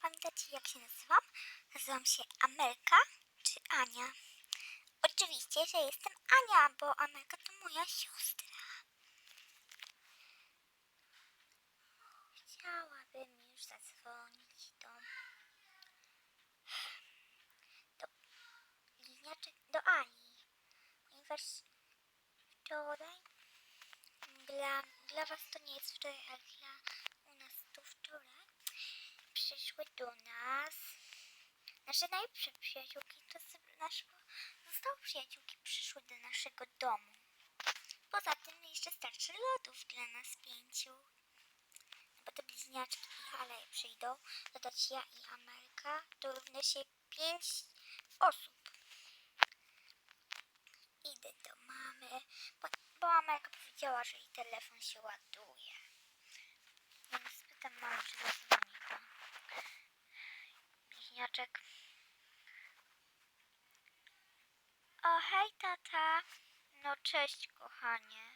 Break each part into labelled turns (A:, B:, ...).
A: Pamiętacie jak się nazywam? Nazywam się Amelka czy Ania? Oczywiście, że jestem Ania, bo Amelka to moja siostra. Chciałabym już zadzwonić do... do liniaczek, do Ani, ponieważ wczoraj dla, dla was to nie jest wczoraj, ale dla u nas to wczoraj przyszły do nas nasze najlepsze przyjaciółki. To z- nasze zostały przyjaciółki przyszły do naszego domu. Poza tym jeszcze starczy lodów dla nas pięciu. No bo te bliźniaczki, ale przyjdą, dodać ja i Amelka, to równa się pięć osób. Idę do mamy, bo, bo Amelka powiedziała, że jej telefon się ładuje. Więc spytam mamę, czy zadzwoni go. Bliźniaczek. O, hej tata. No cześć, kochanie.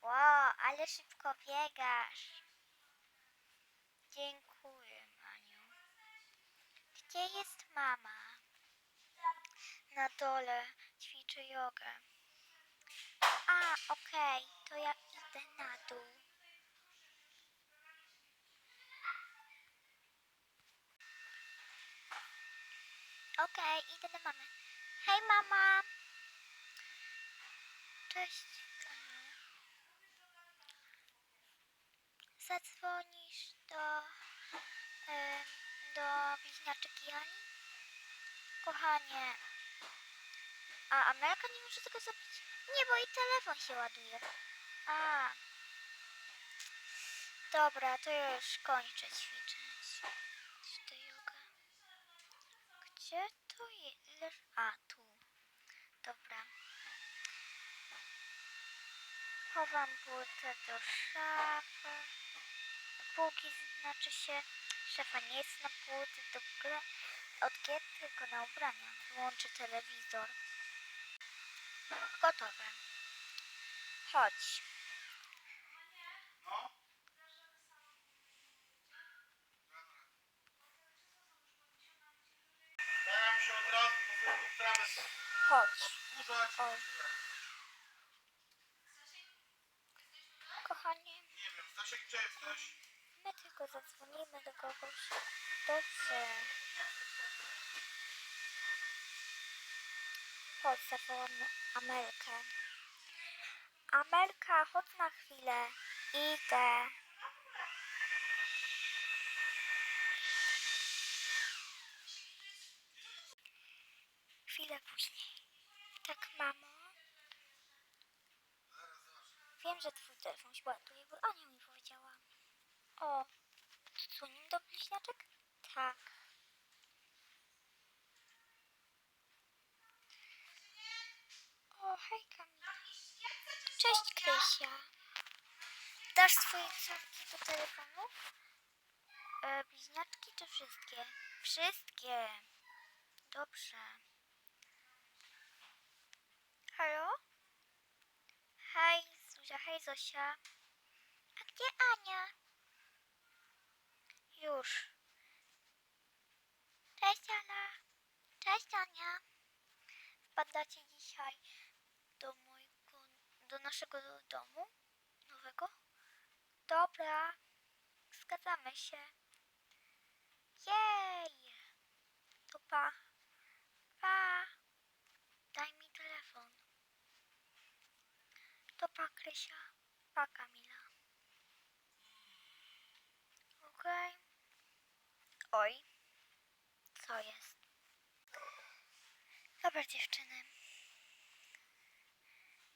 A: Wow, ale szybko biegasz. Dziękuję, Maniu. Gdzie jest mama? Na dole ćwiczy jogę. A, okej, to ja idę na dół. Okej, idę do mamy. Hej, mama! Cześć. Zadzwonisz do, em, do bliźniaczek Jani? Kochanie, a Amelka nie może tego zrobić? Nie, bo jej telefon się ładuje. A. Dobra, to już kończę ćwiczyć. Ćwiczę jogę. Gdzie to jest? A, tu. Dobra. Chowam buty do szafy. Półki znaczy się, szafa nie jest na buty do gra. Od kiedy tylko na ubrania. Włączy telewizor. Gotowe. Chodź.
B: No. Staram się od razu po prostu trawę
A: Chodź.
B: zburzać.
A: O. Kochanie,
B: Nie wiem, Stasiek, gdzie jesteś?
A: my tylko zadzwonimy do kogoś. Dobrze. Chodź, zawołam na Amelkę. Amelka, chodź na chwilę. Idę. Chwilę później. Tak, mamo? Wiem, że twój telefon się ładuje, bo Ania mi powiedziała. O, dzwonimy do bliźniaczek? Tak. O, hej Kamila. Cześć Krysia. Dasz swoje córki do telefonu? E, bliźniaczki czy wszystkie? Wszystkie. Dobrze. Halo? Hej, Zuzia, hej Zosia. A gdzie Ania? Już. Cześć Ala. Cześć Ania. Wpadacie dzisiaj do mojego, do naszego domu nowego? Dobra. Zgadzamy się. Jej. To pa. Daj mi telefon. To pa, Krysia. Pa, Kamila. Okej. Oj. Co jest? Dobra, dziewczyny.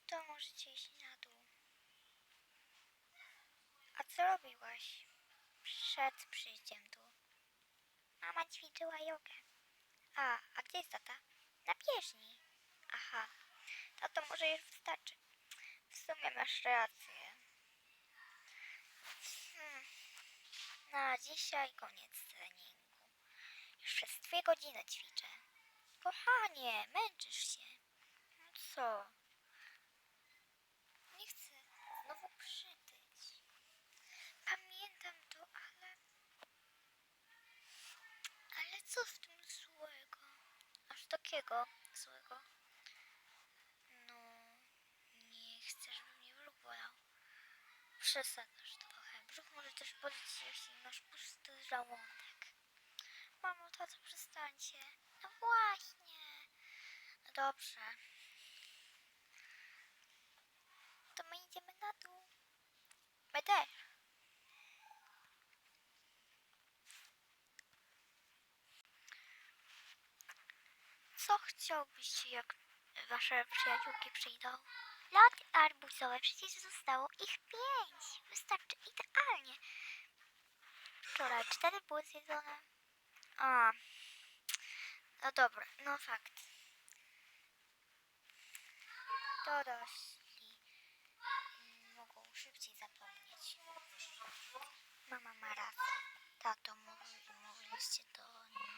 A: To możecie iść na dół. A co robiłaś przed przyjściem tu? Mama ćwiczyła jogę. A, a gdzie jest tata? Na bieżni. Aha. No to może już wystarczy. Sumie masz rację. Hmm. Na dzisiaj koniec treningu. Już przez dwie godziny ćwiczę. Kochanie, męczysz się. No co? Nie chcę znowu przytyć. Pamiętam to, ale co w tym złego? Aż takiego złego. No, nie chcę, żeby mnie brzuch bolał. Przesadzasz trochę. Brzuch może też boleć, jeśli masz pusty żołądek. Mamo, tato, przestańcie. No właśnie. No dobrze. To my idziemy na dół. My też. Co chciałbyście, jak wasze przyjaciółki przyjdą? Lot arbuzowe, przecież zostało ich pięć. Wystarczy idealnie. Wczoraj cztery były zjedzone. A, no dobra, no fakt. Dorośli mogą szybciej zapomnieć. Mama ma rację. Tato, mówi, mówiliście to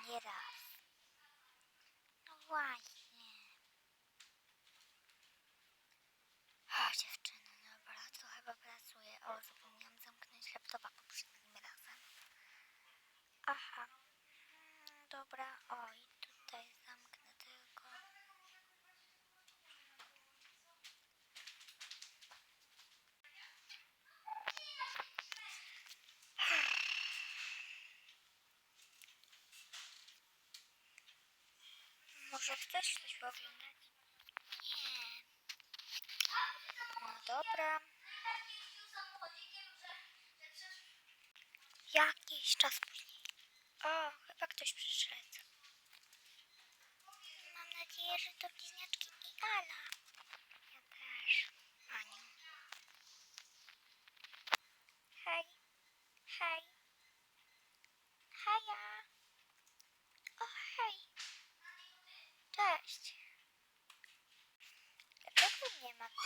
A: nie raz. No właśnie. O, dziewczyny, dobra, to chyba pracuję. O, zapomniałam zamknąć laptopa poprzednim razem. Aha. Dobra, o, i tutaj zamknę tylko. Może chcesz coś oglądać? Nie. No dobra. Jakiś czas później. O, chyba ktoś przyszedł. Mam nadzieję, że to bliźniaczki i Ala. Ja też. Aniu. Hej. Hej. Heja. O, hej. Cześć. Dlaczego nie ma tu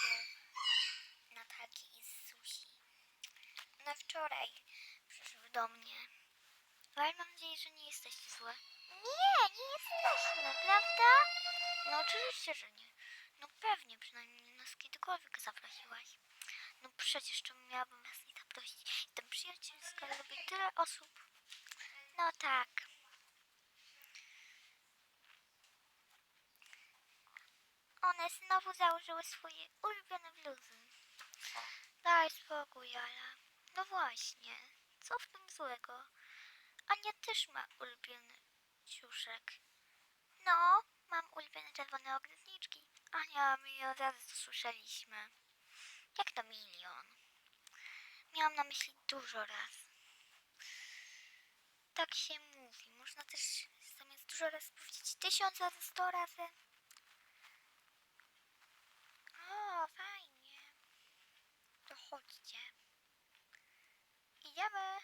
A: Natalki i Susi? One wczoraj przyszły do mnie. Ale mam nadzieję, że nie jesteście złe. Nie, nie jesteśmy, prawda? No oczywiście, że nie. No pewnie, przynajmniej nas kiedykolwiek zaprosiłaś. No przecież czemu miałabym was nie zaprosić? Ten przyjacielska lubi tyle osób. No tak. One znowu założyły swoje ulubione bluzy. Daj spokój, Ala. No właśnie, co w tym złego? Ania też ma ulubiony ciuszek. No, mam ulubione czerwone ogrodniczki. Ania, milion razy to słyszeliśmy. Jak to milion? Miałam na myśli dużo raz. Tak się mówi. Można też zamiast dużo razy powiedzieć tysiąc razy, sto razy. O, fajnie. To chodźcie. Idziemy.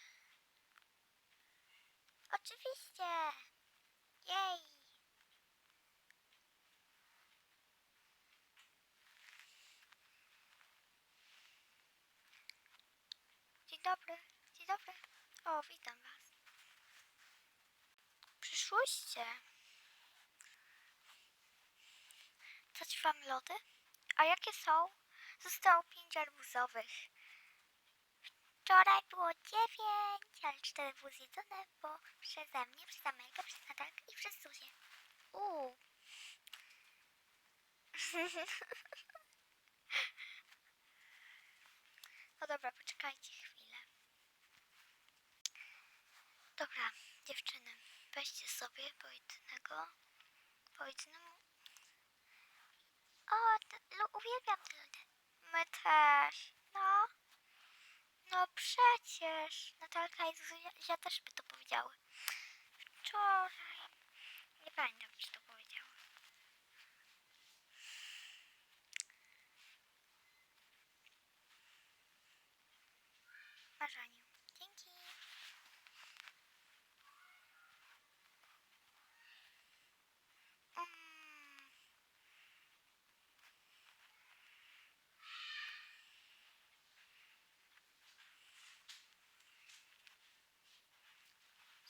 A: Oczywiście. Jej. Dzień dobry. Dzień dobry. O, witam was. Przyszłyście. Dać wam lody? A jakie są? Zostało pięć arbuzowych. Wczoraj było dziewięć, ale cztery były zjedzone, bo przeze mnie, przez Amelkę, przez Natalkę i przez Zuzię. Uuu. no dobra, poczekajcie chwilę. Dobra, dziewczyny, weźcie sobie po jednego, po jednemu. O, uwielbiam te lody. My też. No. No przecież. Natalka i Zuzia też by to powiedziały. Wczoraj. Nie pamiętam, czy to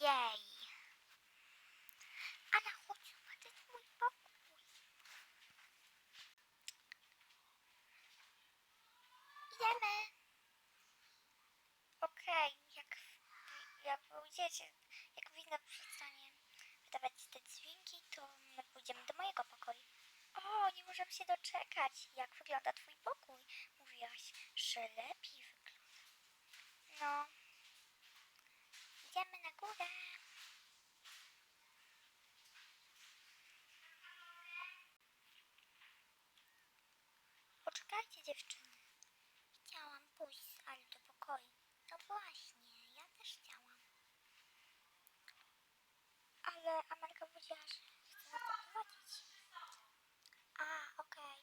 A: Jej. Ala, chodź zobaczyć mój pokój. Idziemy. Okej, jak, jak pójdziecie, jak widno przestanie to my pójdziemy do mojego pokoju. O, nie możemy się doczekać. Jak wygląda twój pokój? Mówiłaś, że lepiej wygląda. No. Idziemy na górę. Poczekajcie dziewczyny. Chciałam pójść z Ali do pokoju. No właśnie, ja też chciałam. Ale Amelka powiedziała, że chce nas zaprowadzić. A, okej.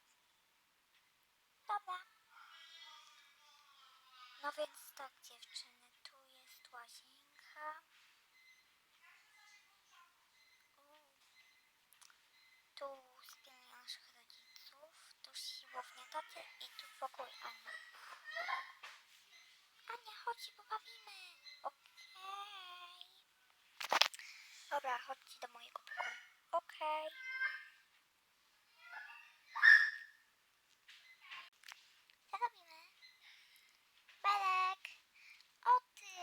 A: Dobra. No więc tak dziewczyny, tu jest łazienka. U. Tu sypialnia naszych rodziców, tu siłownia taty i tu pokój Ani. Ania, chodź się pobawimy. Okej. Dobra, chodźcie do mojego pokoju. Okej. Co robimy? Belek! O ty!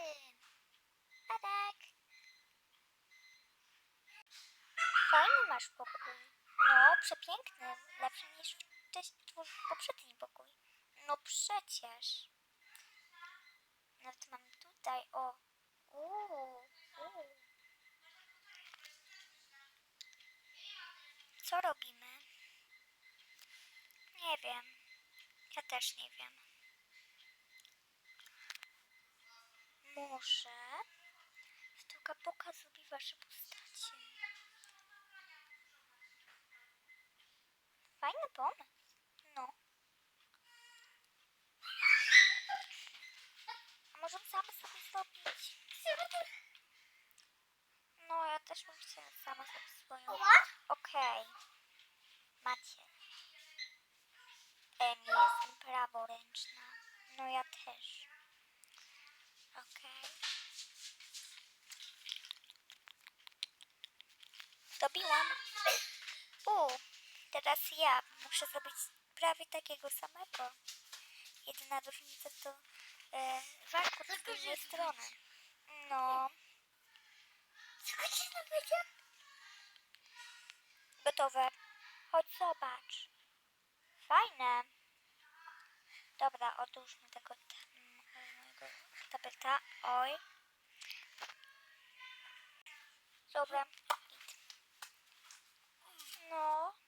A: Belek! Fajny masz pokój. Przepiękny. Lepszy niż twój poprzedni pokój. No przecież. Nawet mam tutaj, o. Uuu, uuu. Co robimy? Nie wiem. Ja też nie wiem. Może sztuka pokazuje wasze postacie. Pomysł. No. A może same sobie zrobić? No, ja też bym chciała sama sobie swoją. Okej. Macie. E, nie jestem praworęczna. No ja też. Okej. Dobiłam. Muszę zrobić prawie takiego samego. Jedyna różnica to e, warkot z drugiej strony. No. Gotowe. Chodź zobacz. Fajne. Dobra, odłóżmy tego mojego tapeta. Oj. Dobra. Git. No.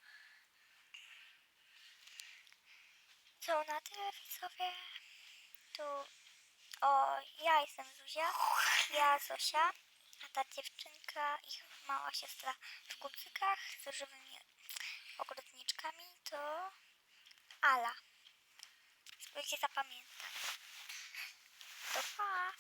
A: to na tyle widzowie. Tu o, ja jestem Zuzia, ja Zosia, a ta dziewczynka ich mała siostra w kucykach z żywymi ogrodniczkami to Ala. Spróbujcie zapamiętać. To pa!